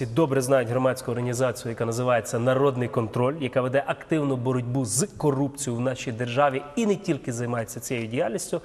всі добре знають громадську організацію, яка називається Народний контроль, яка веде активну боротьбу з корупцією в нашій державі і не тільки займається цією діяльністю.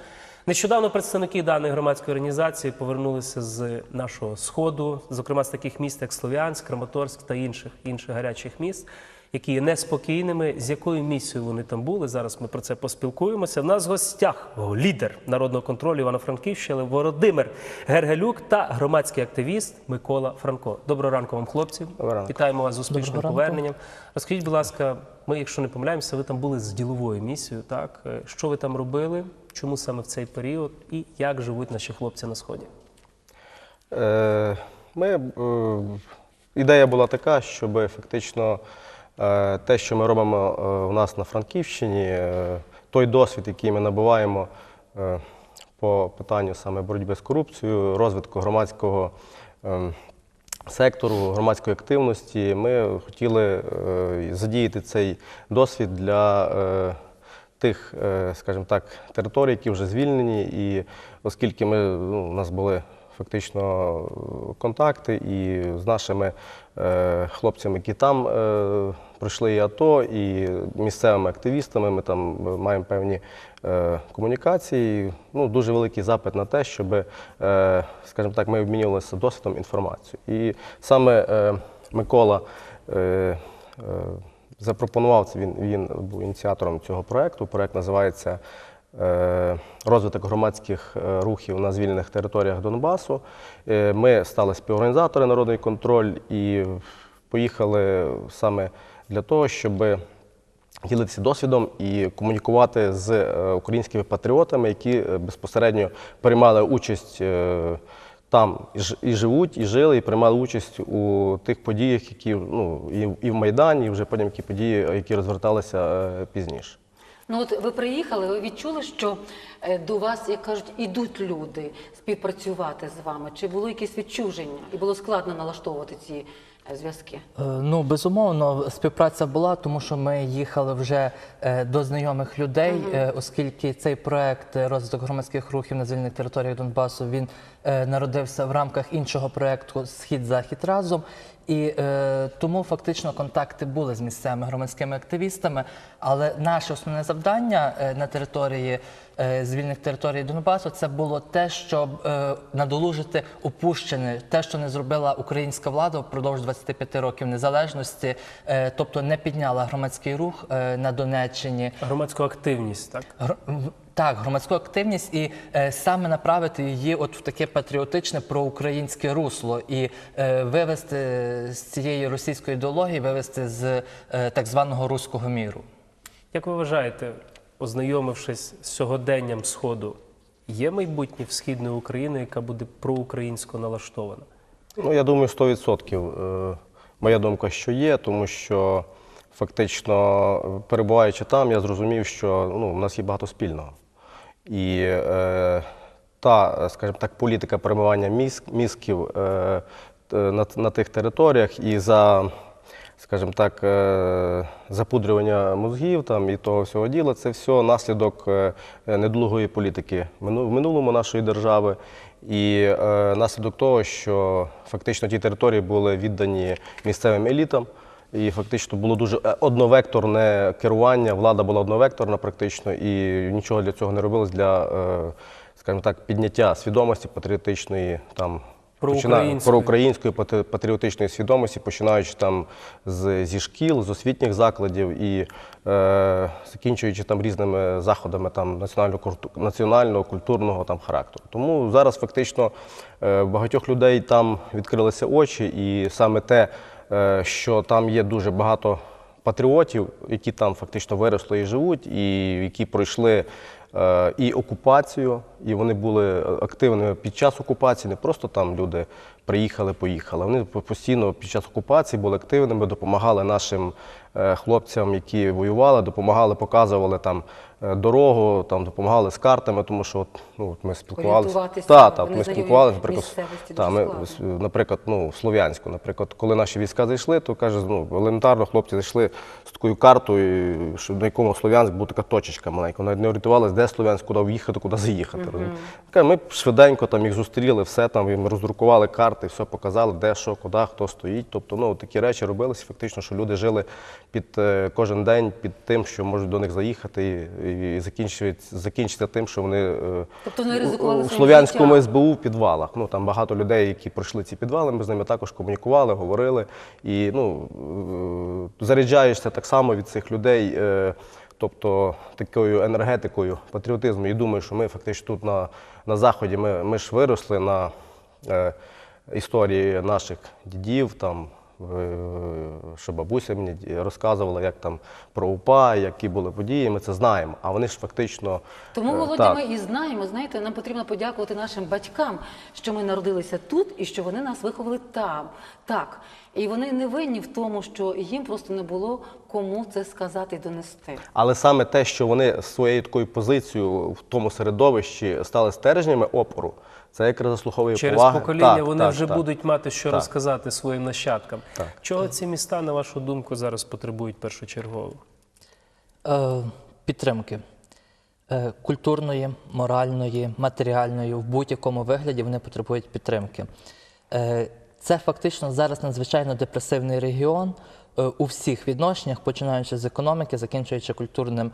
Нещодавно представники даної громадської організації повернулися з нашого сходу, зокрема з таких міст, як Слов'янськ, Краматорськ та інших інших гарячих міст, які є неспокійними. З якою місією вони там були? Зараз ми про це поспілкуємося. В нас в гостях лідер народного контролю Івано-Франківщини Володимир Гергелюк та громадський активіст Микола Франко. Доброго ранку вам, хлопці. Ранку. Вітаємо вас з успішним Доброго поверненням. Розкажіть, будь ласка, ми, якщо не помиляємося, ви там були з діловою місією. Так Е, що ви там робили? Чому саме в цей період і як живуть наші хлопці на сході? Е, Ми, е, ідея була така, щоб фактично те, що ми робимо е, у нас на Франківщині, е, той досвід, який ми набуваємо е, по питанню саме боротьби з корупцією, розвитку громадського е, сектору, громадської активності, ми хотіли е, задіяти цей досвід для е, тих, е, скажімо так, територій, які вже звільнені, і оскільки ми, ну, у нас були фактично е, контакти і з нашими е, хлопцями, які там е, пройшли і АТО, і місцевими активістами, ми там маємо певні комунікації. Ну, дуже великий запит на те, щоб, скажімо так, ми обмінювалися досвідом інформацією. І саме Микола. Запропонував це. Він, він був ініціатором цього проекту. Проект називається Розвиток громадських е, рухів на звільнених територіях Донбасу. Е, Ми стали співорганізатори Народний контроль і поїхали саме для того, щоб ділитися досвідом і комунікувати з е, українськими патріотами, які е, безпосередньо приймали участь. е, Там і живуть, і жили, і приймали участь у тих подіях, які ну і, в Майдані, і вже потім які події, які розверталися е, пізніше. Ну от ви приїхали, ви відчули, що е, до вас, як кажуть, ідуть люди співпрацювати з вами. Чи було якесь відчуження? І було складно налаштовувати ці е, зв'язки? Е, Ну, безумовно, співпраця була, тому що ми їхали вже до знайомих людей, е, оскільки цей проект розвиток громадських рухів на звільнених територіях Донбасу він народився в рамках іншого проекту Схід-Захід разом. І е, тому фактично контакти були з місцевими громадськими активістами. Але наше основне завдання е, на території е, звільних територій Донбасу це було те, щоб е, надолужити упущене, те, що не зробила українська влада впродовж 25 років незалежності, е, тобто не підняла громадський рух е, на Донеччині. Громадську активність, так? Гр- Так, громадську активність і е, саме направити її от в таке патріотичне проукраїнське русло і е, вивести з цієї російської ідеології, вивести з е, так званого руського міру. Як ви вважаєте, ознайомившись з сьогоденням Сходу, є майбутнє в східної України, яка буде проукраїнсько налаштована? Ну, я думаю, 100%. Е, Моя думка, що є, тому що фактично, перебуваючи там, я зрозумів, що ну, у нас є багато спільного. І е, та, скажімо так, політика перебування мізк, мізків е, на, на тих територіях і за, скажімо так, е, запудрювання мозгів там, і того всього діла, це все наслідок е, недолугої політики в минулому нашої держави. І е, наслідок того, що фактично ті території були віддані місцевим елітам. І фактично було дуже е, одновекторне керування, влада була одновекторна практично, і нічого для цього не робилось для, е, скажімо так, підняття свідомості патріотичної, там, Проукраїнської. проукраїнської патріотичної свідомості, починаючи там з, зі шкіл, з освітніх закладів і е, закінчуючи там різними заходами там, національного, національного культурного там, характеру. Тому зараз фактично е, багатьох людей там відкрилися очі, і саме те, що там є дуже багато патріотів, які там фактично виросли і живуть, і які пройшли е, і окупацію, і вони були активними під час окупації. Не просто там люди приїхали, поїхали. Вони постійно під час окупації були активними, допомагали нашим е, хлопцям, які воювали, допомагали, показували там е, дорогу, там допомагали з картами, тому що от, ну, от ми спілкувалися. Та, та, ми спілкувалися, наприклад, та, ми, наприклад, ну, в Слов'янську, наприклад, коли наші війська зайшли, то каже, ну, елементарно хлопці зайшли з такою картою, що на якому Слов'янськ була така точечка маленька. Навіть не орієнтувалися, де Слов'янськ, куди в'їхати, куди заїхати. розумієте. Каже, Ми швиденько там їх зустріли, все там, ми роздрукували карти. карти, все показали, де що, куди, хто стоїть. Тобто, ну такі речі робилися фактично, що люди жили під е, кожен день під тим, що можуть до них заїхати, і, і закінчується закінчиться тим, що вони е, Тобто вони ризикували у, слов'янському. СБУ в підвалах. Ну там багато людей, які пройшли ці підвали. Ми з ними також комунікували, говорили. І ну е, заряджаєшся так само від цих людей. е, Тобто такою енергетикою, патріотизмом. І думаю, що ми фактично тут на, на Заході ми, ми ж виросли на е, історії наших дідів, там, що бабуся мені розказувала, як там про УПА, які були події, ми це знаємо. А вони ж фактично. Тому, е, Володя, так. ми і знаємо, знаєте, нам потрібно подякувати нашим батькам, що ми народилися тут і що вони нас виховали там. Так. І вони не винні в тому, що їм просто не було кому це сказати і донести. Але саме те, що вони своєю такою позицією в тому середовищі стали стержнями опору, це якраз заслуховує Через поваги. покоління Так, вони так, вже так. будуть мати що Так. розказати своїм нащадкам. Так. Чого ці міста, на вашу думку, зараз потребують першочергово? Е, підтримки е, культурної, моральної, матеріальної, в будь-якому вигляді вони потребують підтримки. Е, це фактично зараз надзвичайно депресивний регіон е, у всіх відношеннях, починаючи з економіки, закінчуючи культурним.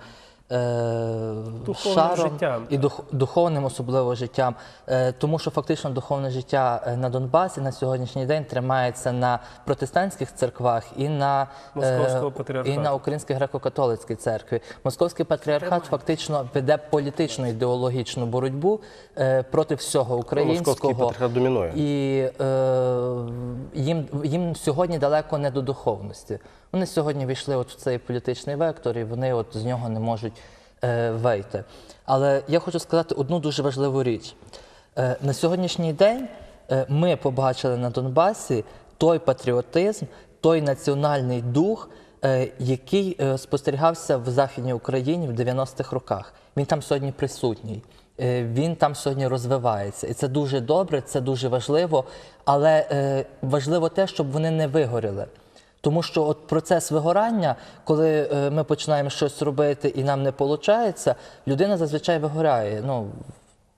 Е, Духовним шаром життям, і дух, духовним особливо життям, Е, тому що фактично духовне життя е, на Донбасі на сьогоднішній день тримається на протестантських церквах і на, Московського і на Українській греко-католицькій церкві. Московський патріархат фактично веде політичну ідеологічну боротьбу е, проти всього Московський українського. патріархат домінує. І е, їм, їм сьогодні далеко не до духовності. Вони сьогодні війшли от в цей політичний вектор, і вони от з нього не можуть е, вийти. Але я хочу сказати одну дуже важливу річ. Е, на сьогоднішній день е, ми побачили на Донбасі той патріотизм, той національний дух, е, який е, спостерігався в Західній Україні в 90-х роках. Він там сьогодні присутній. Е, Він там сьогодні розвивається, і це дуже добре, це дуже важливо. Але е, важливо те, щоб вони не вигоріли. Тому що от процес вигорання, коли е, ми починаємо щось робити і нам не виходить, людина зазвичай вигоряє. Ну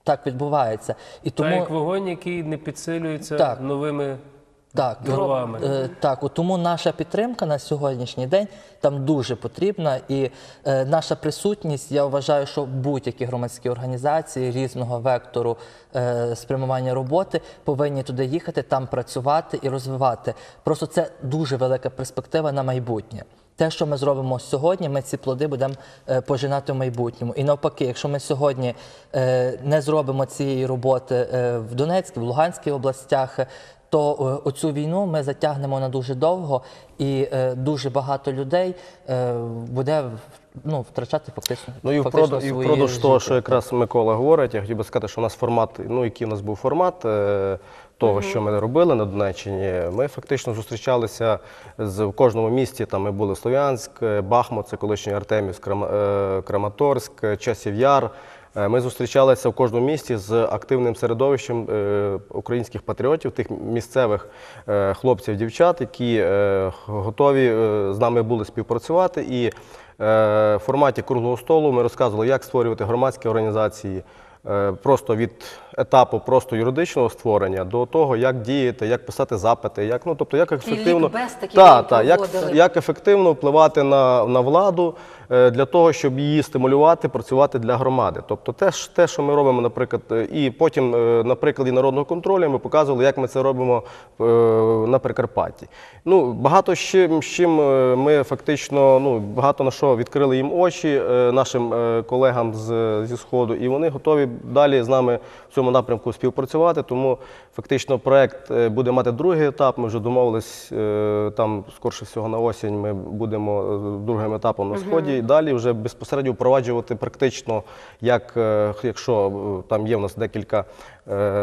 так відбувається. І Тому... тому як вогонь, який не підсилюється Так. новими так, дровами. Е, так, от тому наша підтримка на сьогоднішній день там дуже потрібна, і е, наша присутність, я вважаю, що будь-які громадські організації різного вектору е, спрямування роботи повинні туди їхати, там працювати і розвивати. Просто це дуже велика перспектива на майбутнє. Те, що ми зробимо сьогодні, ми ці плоди будемо е, пожинати в майбутньому. І навпаки, якщо ми сьогодні е, не зробимо цієї роботи е, в Донецькій, в Луганській областях, то е, оцю війну ми затягнемо на дуже довго, і е, дуже багато людей е, буде ну, втрачати фактично. Ну і фактично впродовж, і впродовж того, що якраз Микола говорить, я хотів би сказати, що у нас формат, ну який у нас був формат е, того, що ми робили на Донеччині. Ми фактично зустрічалися з в кожному місті. Там ми були Слов'янськ, Бахмут, це колишній Артемівськ, е, Краматорськ, Часів Яр. Е, Ми зустрічалися в кожному місті з активним середовищем е, українських патріотів, тих місцевих е, хлопців, дівчат, які готові з нами були співпрацювати. І в форматі круглого столу ми розказували, як створювати громадські організації. Просто від етапу просто юридичного створення до того, як діяти, як писати запити, як ну тобто як ефективно та, та, як, як ефективно впливати на, на владу е, для того, щоб її стимулювати, працювати для громади. Тобто те, те, що ми робимо, наприклад, е, і потім е, на прикладі народного контролю ми показували, як ми це робимо на Прикарпатті. Ну, багато з чим, з чим ми фактично ну, багато на що відкрили їм очі нашим колегам з, зі Сходу, і вони готові далі з нами в цьому напрямку співпрацювати. Тому фактично проект е, буде мати другий етап. Ми вже домовились е, там, скорше всього, на осінь ми будемо е, другим етапом на сході. І далі вже безпосередньо впроваджувати практично, як якщо там є в нас декілька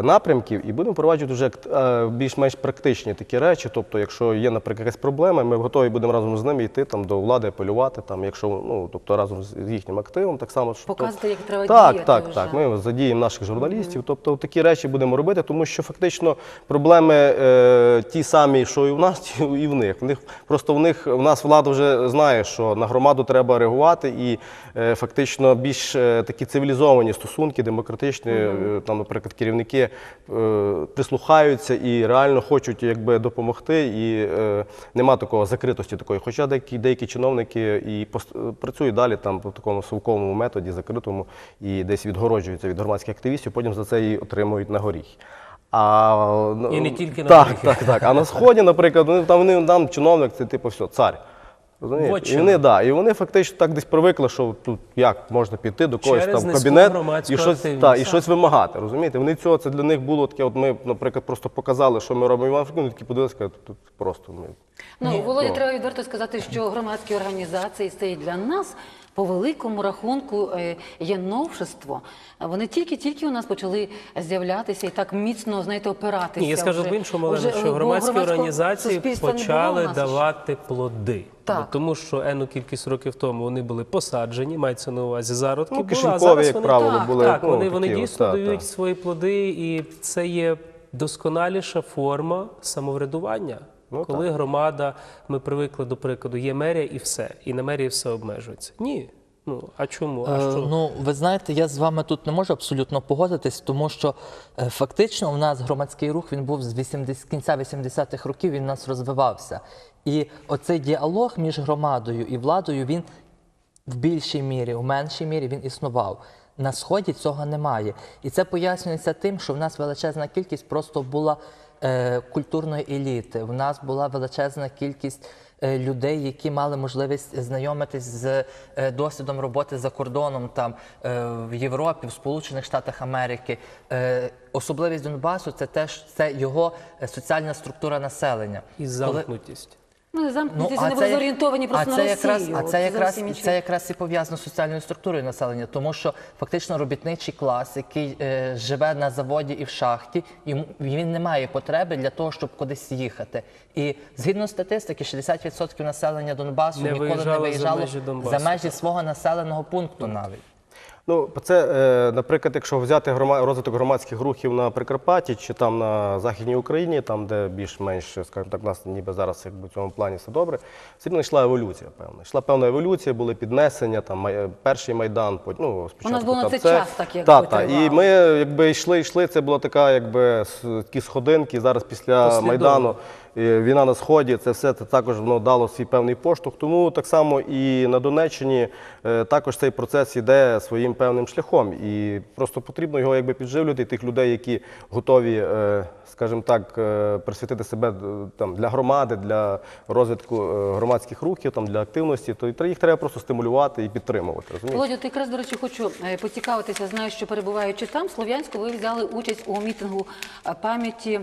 напрямків, і будемо впроваджувати вже е, більш-менш практичні такі речі. Тобто, якщо є, наприклад, якась проблема, ми готові будемо разом з ними йти там до влади, апелювати, там, якщо ну тобто разом з їхнім активом, так само що Показувати, як треба так, діяти так, вже. так. Ми задіємо наших журналістів, Тобто такі речі будемо робити, тому що фактично проблеми е, ті самі, що і в нас, і в них. В них просто в них в нас влада вже знає, що на громаду треба реагувати, і е, фактично більш е, такі цивілізовані стосунки, демократичні, е, там, наприклад, керівники е, прислухаються і реально хочуть якби допомогти. І е, нема такого закритості такої. Хоча деякі, деякі чиновники і працюють далі там по такому совковому методі, закритому, і десь відгороджуються від громадських активістів, потім за це і отримують на горіх. А, І не тільки на так, так, так. А на сході, наприклад, вони там вони там чиновник, це типу все, цар. Розумієте? І вони, да, і вони фактично так десь привикли, що тут як можна піти до когось Через там в низьку кабінет громадську і щось, активність. та, і щось вимагати. Розумієте? Вони цього це для них було таке. От ми, наприклад, просто показали, що ми робимо Іван вони такі подивилися, кажуть, тут просто ми. Ну, Володя, Ну. треба відверто сказати, що громадські організації це і для нас по великому рахунку е, є новшество. Вони тільки-тільки у нас почали з'являтися і так міцно, знаєте, опиратися. Ні, я скажу вже. в іншому, Олена, е, що громадські організації почали давати плоди. Так. Тому що енну кількість років тому вони були посаджені, мається на увазі зародки. Ну, були, а кишенькові, зараз як вони, правило, так, були, Так, ну, вони, такі вони дійсно та, дають та. свої плоди, і це є досконаліша форма самоврядування. Ну, коли громада, ми привикли до прикладу, є мерія і все, і на мерії все обмежується. Ні. Ну а чому? А Е. Ну, ви знаєте, я з вами тут не можу абсолютно погодитись, тому що е, фактично у нас громадський рух він був з 80, з кінця 80-х років, він у нас розвивався. І оцей діалог між громадою і владою він в більшій мірі, в меншій мірі він існував. На сході цього немає. І це пояснюється тим, що в нас величезна кількість просто була е, культурної еліти. В нас була величезна кількість е, людей, які мали можливість знайомитись з е, досвідом роботи за кордоном, там е, в Європі, в Сполучених Штатах Америки. Е, особливість Донбасу це теж це його е, соціальна структура населення. І Коли- Ну, замкнутість, вони а були це- зорієнтовані просто а на це якраз, а це якраз, це якраз і пов'язано з соціальною структурою населення, тому що фактично робітничий клас, який е, живе на заводі і в шахті, йому він не має потреби для того, щоб кудись їхати. І згідно статистики, 60% населення Донбасу Не ніколи не виїжджало за межі Донбасу, за межі свого населеного пункту навіть. Ну, це, е, наприклад, якщо взяти розвиток громадських рухів на Прикарпатті чи там на Західній Україні, там, де більш-менш, скажімо так, у нас ніби зараз якби, в цьому плані все добре, все рівно йшла еволюція, певна. Йшла певна еволюція, були піднесення, там, май- перший Майдан, ну, спочатку було на цей це. час так, якби, Та, та. І ми якби йшли, йшли, це була така, якби, с- такі сходинки, зараз після Послідовно. Майдану війна на сході, це все це також воно дало свій певний поштовх. Тому так само і на Донеччині е, також цей процес іде своїм певним шляхом. І просто потрібно його якби підживлювати, тих людей, які готові, е, скажімо так, е, присвятити себе е, там для громади, для розвитку е, громадських рухів, там для активності, то їх треба просто стимулювати і підтримувати. Розумієте? Володя, ти якраз, до речі, хочу е, поцікавитися. Знаю, що перебуваючи там, Слов'янську, ви взяли участь у мітингу е, пам'яті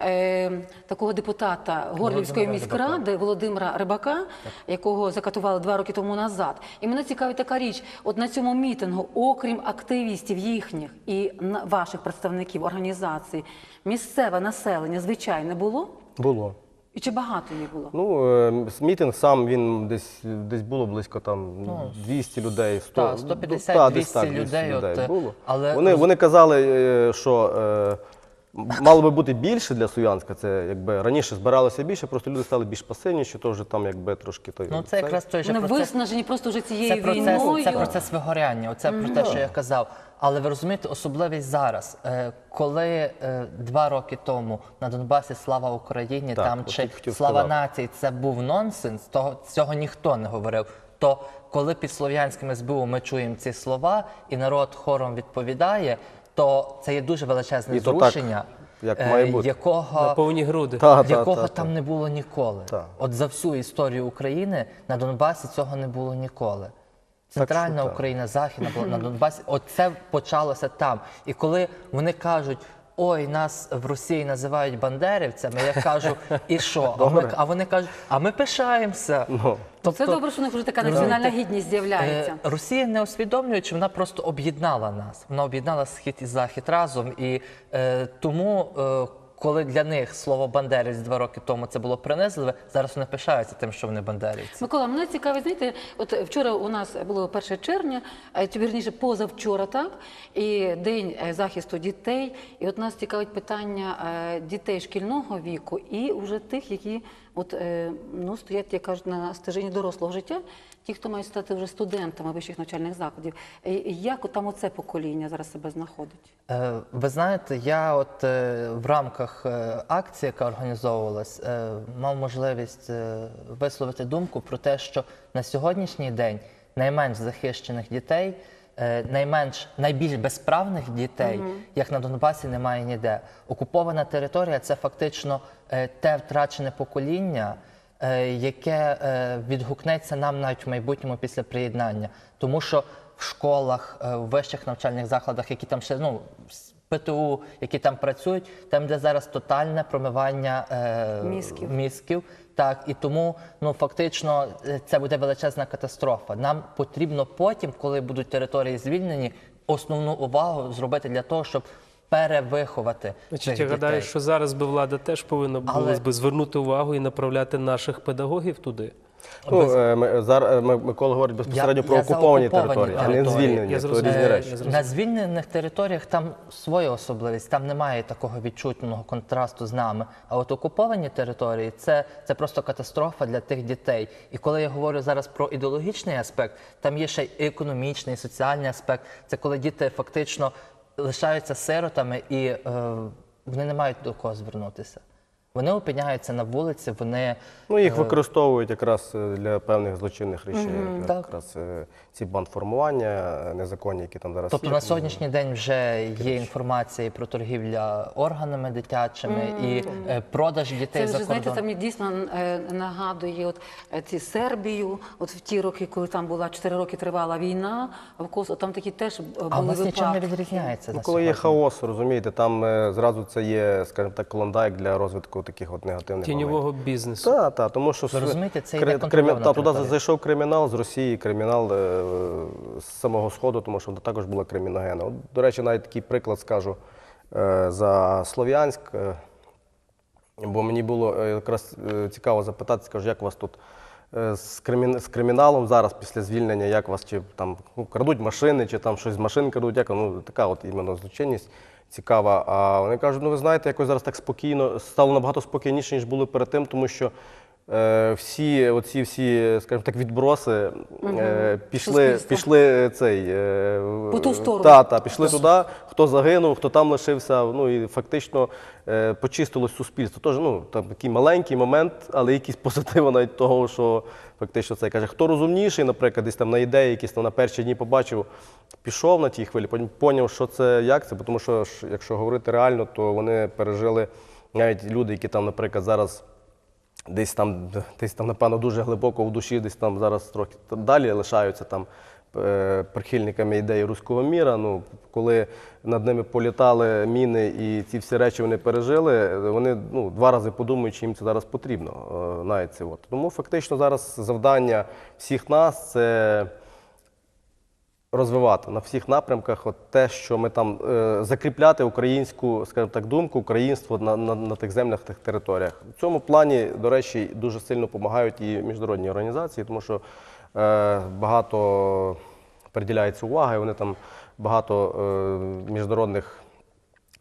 е, такого депутата Горлівської міськради Володимира Рибака, якого закатували два роки тому назад. І мене цікавить така річ: от на цьому мітингу, окрім активістів їхніх і на- ваших представників організацій, місцеве населення звичайне було? Було. І чи багато їх було? Ну, е, мітинг сам він десь десь було близько там 200 людей, 100, та, 150-200 та, десь людей, от, е, було. але вони, вони казали, е, що мало би бути більше для Суянська. Це якби раніше збиралося більше, просто люди стали більш пасивніші, то вже там якби трошки той. Ну це якраз той же Вони процес. виснажені просто вже Це цією процес, війною. це процес вигоряння. Оце про те, що я казав. Але ви розумієте, особливість зараз, Е, коли е, два роки тому на Донбасі Слава Україні, Так, там от чи хотів слава сказати. нації, це був нонсенс. Того цього ніхто не говорив. То коли під слов'янським СБУ ми чуємо ці слова, і народ хором відповідає, то це є дуже величезне І то так, зрушення, як е, має бути. якого повні груди. Та, та, якого та, там та. не було ніколи. Та. От за всю історію України на Донбасі цього не було ніколи. Центральна так. Україна, Західна була на Донбасі. Оце почалося там. І коли вони кажуть. Ой, нас в Росії називають бандерівцями. Я кажу, і що? А, ми, а вони кажуть, а ми пишаємося. Ну. Це добре, що у них вже така національна гідність з'являється. Е, Росія не усвідомлюючи, вона просто об'єднала нас. Вона об'єднала схід і захід разом. І е, тому, е, коли для них слово бандерівець два роки тому це було принизливе, зараз вони пишаються тим, що вони бандерівці. Микола, мене цікавить, знаєте, от вчора у нас було 1 червня, чи вірніше позавчора, так, і день е, захисту дітей. І от нас цікавить питання е, дітей шкільного віку і вже тих, які от, е, ну, стоять, як кажуть, на стежині дорослого життя, ті, хто мають стати вже студентами вищих навчальних закладів. Е, Як там оце покоління зараз себе знаходить? Е, Ви знаєте, я от в рамках акції, яка організовувалась, мав можливість висловити думку про те, що на сьогоднішній день найменш захищених дітей, найменш найбільш безправних дітей, як на Донбасі, немає ніде. Окупована територія це фактично е, те втрачене покоління. е, Яке е, відгукнеться нам навіть в майбутньому після приєднання, тому що в школах, е, в вищих навчальних закладах, які там ще ну ПТУ, які там працюють, там де зараз тотальне промивання е, Мізків. мізків. Так, і тому ну фактично е, це буде величезна катастрофа. Нам потрібно потім, коли будуть території звільнені, основну увагу зробити для того, щоб перевиховати. Значить, цих я гадаю, дітей. що зараз би влада теж повинна була Але- би звернути увагу і направляти наших педагогів туди. Ну, е, ми, зараз Микола говорить безпосередньо Я- про я окуповані окуповані території, а не звільнені. Я Це зрозумів. різні Е, речі. зрозумів. На звільнених територіях там своя особливість, там немає такого відчутного контрасту з нами. А от окуповані території це, це просто катастрофа для тих дітей. І коли я говорю зараз про ідеологічний аспект, там є ще й економічний, і соціальний аспект. Це коли діти фактично лишаються сиротами і е, вони не мають до кого звернутися. Вони опиняються на вулиці, вони Ну, їх використовують якраз е, для певних злочинних речей. так. Якраз е, ці бандформування е, незаконні, які там зараз Тобто є. на сьогоднішній день вже є інформація і про торгівля органами дитячими і е, продаж дітей Це за вже знаєте, кордон. це мені дійсно е, нагадує от е, ці Сербію, от в ті роки, коли там була 4 роки тривала війна, в Косово, там такі теж були А у нас не відрізняється. Ну, на коли є сьогодні. хаос, розумієте, там е, зразу це є, скажімо так, клондайк для розвитку таких от негативних моментів. Тіньового бізнесу. Так, так, тому що Ви розумієте, це кри- йде контрольована та, туди територія. зайшов кримінал з Росії, кримінал е, з самого Сходу, тому що вона також була криміногенна. От, до речі, навіть такий приклад скажу е, за Слов'янськ. е, Бо мені було е, якраз е, цікаво запитати, скажу, як у вас тут е, з, кримін... з криміналом зараз після звільнення, як вас чи там ну, крадуть машини, чи там щось з машин крадуть, як ну така от іменно злочинність цікава. А вони кажуть, ну ви знаєте, якось зараз так спокійно, стало набагато спокійніше, ніж було перед тим, тому що е, всі оці всі, скажімо так, відброси е, пішли, Суспільство. пішли цей е, По ту сторону. Та, та, пішли туди, хто загинув, хто там лишився. Ну і фактично е, почистилось суспільство. Тож, ну, там такий маленький момент, але якийсь позитив навіть того, що фактично це каже. Хто розумніший, наприклад, десь там на ідеї, якісь там на перші дні побачив, пішов на тій хвилі, потім поняв, що це, як це, тому що якщо говорити реально, то вони пережили навіть люди, які там, наприклад, зараз. Десь там, десь там, напевно, дуже глибоко в душі, десь там зараз трохи далі лишаються там е, прихильниками ідеї руського міра. Ну, коли над ними політали міни і ці всі речі вони пережили, вони ну, два рази подумають, чи їм це зараз потрібно. е, навіть це от. Тому фактично зараз завдання всіх нас це розвивати на всіх напрямках от те, що ми там е, закріпляти українську, скажімо так, думку, українство на, на, на тих землях, тих територіях. В цьому плані, до речі, дуже сильно допомагають і міжнародні організації, тому що е, багато приділяється уваги, вони там багато е, міжнародних.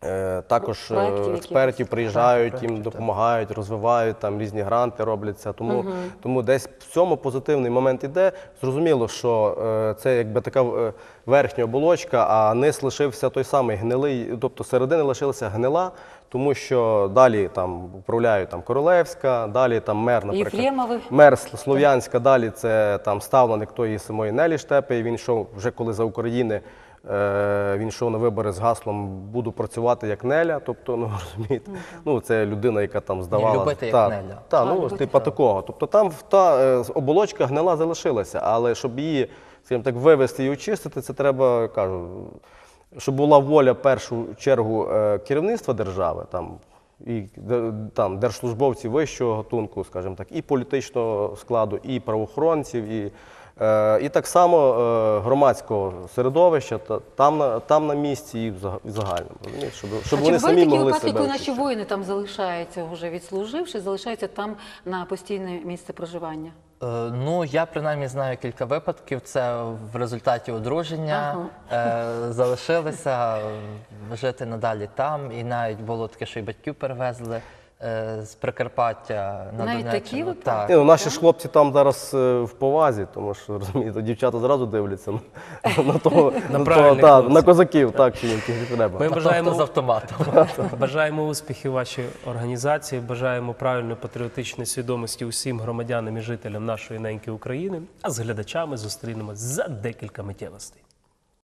Е, Також е, експертів приїжджають, проєктів, їм допомагають, розвивають, там різні гранти робляться. Тому, тому десь в цьому позитивний момент іде. Зрозуміло, що е, це якби така верхня оболочка, а низ лишився той самий гнилий, тобто середини лишилася гнила, тому що далі там управляють там Королевська, далі там мер, наприклад. Єфремови. Мер Слов'янська, далі це там ставленик тої самої Нелі Штепи. Він йшов вже коли за України. е, Він йшов на вибори з гаслом Буду працювати як Неля. Тобто, ну розумієте, ну це людина, яка там здавала любити як Неля. Та, А, ну любити. типа такого. Тобто там в- та е, оболочка гнила залишилася, але щоб її, скажімо так, вивести і очистити, це треба кажу, щоб була воля в першу чергу е, керівництва держави, там і там держслужбовців вищого гатунку, скажімо так, і політичного складу, і правоохоронців, і І так само е, громадського середовища, та- там на, там на місці і в загальному. розумієш, Щоб, щоб а вони самі такі могли випадки, себе коли наші воїни там залишаються вже відслуживши, залишаються там на постійне місце проживання? Е, Ну, я принаймні знаю кілька випадків. Це в результаті одруження е, залишилися е, жити надалі там. І навіть було таке, що і батьків перевезли е, з Прикарпаття на Навіть такі Донеччину. випадки? Так. Ні, ну, наші ж хлопці там зараз е, в повазі, тому що розумієте, дівчата зразу дивляться на, на того на, того, правильних та, хлопців. на козаків, так чи яких не треба. Ми бажаємо з автоматом. Бажаємо успіхів вашій організації, бажаємо правильної патріотичної свідомості усім громадянам і жителям нашої неньки України. А з глядачами зустрінемось за декілька миттєвостей.